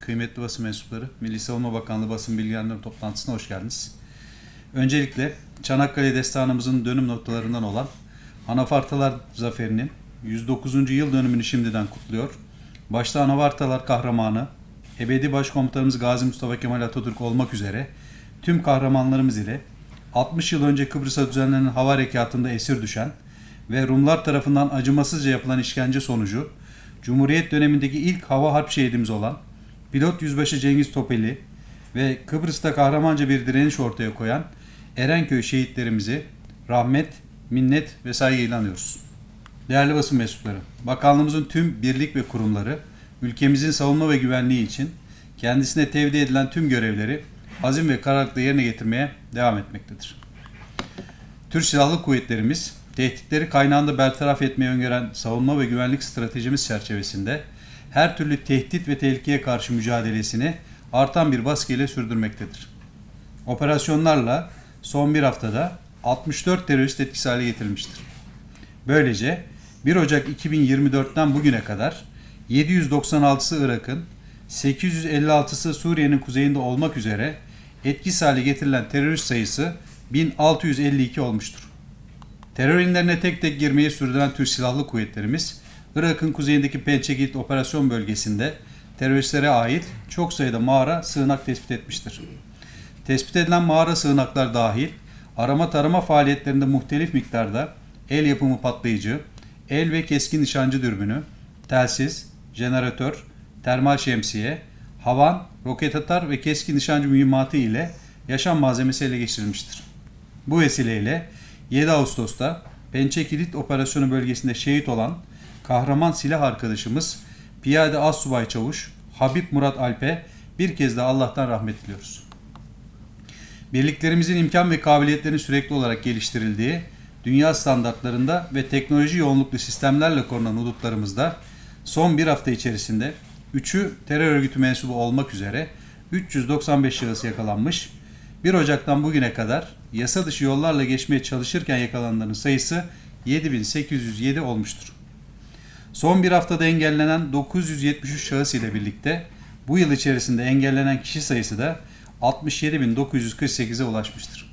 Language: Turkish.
kıymetli basın mensupları, Milli Savunma Bakanlığı basın bilgilendirme toplantısına hoş geldiniz. Öncelikle Çanakkale destanımızın dönüm noktalarından olan Anafartalar Zaferi'nin 109. yıl dönümünü şimdiden kutluyor. Başta Anafartalar kahramanı, ebedi başkomutanımız Gazi Mustafa Kemal Atatürk olmak üzere tüm kahramanlarımız ile 60 yıl önce Kıbrıs'a düzenlenen hava harekatında esir düşen ve Rumlar tarafından acımasızca yapılan işkence sonucu Cumhuriyet dönemindeki ilk hava harp şehidimiz olan pilot yüzbaşı Cengiz Topeli ve Kıbrıs'ta kahramanca bir direniş ortaya koyan Erenköy şehitlerimizi rahmet, minnet ve saygıyla anıyoruz. Değerli basın mensupları, bakanlığımızın tüm birlik ve kurumları ülkemizin savunma ve güvenliği için kendisine tevdi edilen tüm görevleri azim ve kararlılıkla yerine getirmeye devam etmektedir. Türk Silahlı Kuvvetlerimiz tehditleri kaynağında bertaraf etmeyi öngören savunma ve güvenlik stratejimiz çerçevesinde her türlü tehdit ve tehlikeye karşı mücadelesini artan bir baskıyla sürdürmektedir. Operasyonlarla son bir haftada 64 terörist etkisiz hale getirilmiştir. Böylece 1 Ocak 2024'ten bugüne kadar 796'sı Irak'ın, 856'sı Suriye'nin kuzeyinde olmak üzere etkisiz hale getirilen terörist sayısı 1652 olmuştur. Terör inlerine tek tek girmeyi sürdüren Türk Silahlı Kuvvetlerimiz, Irak'ın kuzeyindeki Pençekilit operasyon bölgesinde teröristlere ait çok sayıda mağara, sığınak tespit etmiştir. Tespit edilen mağara sığınaklar dahil arama tarama faaliyetlerinde muhtelif miktarda el yapımı patlayıcı, el ve keskin nişancı dürbünü, telsiz, jeneratör, termal şemsiye, havan, roket atar ve keskin nişancı mühimmatı ile yaşam malzemesi ele geçirilmiştir. Bu vesileyle 7 Ağustos'ta Pençe Kilit Operasyonu bölgesinde şehit olan kahraman silah arkadaşımız Piyade Assubay Çavuş Habib Murat Alp'e bir kez daha Allah'tan rahmet diliyoruz. Birliklerimizin imkan ve kabiliyetlerinin sürekli olarak geliştirildiği, dünya standartlarında ve teknoloji yoğunluklu sistemlerle korunan hudutlarımızda son bir hafta içerisinde 3'ü terör örgütü mensubu olmak üzere 395 şahıs yakalanmış, 1 Ocak'tan bugüne kadar yasa dışı yollarla geçmeye çalışırken yakalananların sayısı 7807 olmuştur. Son bir haftada engellenen 973 şahıs ile birlikte bu yıl içerisinde engellenen kişi sayısı da 67.948'e ulaşmıştır.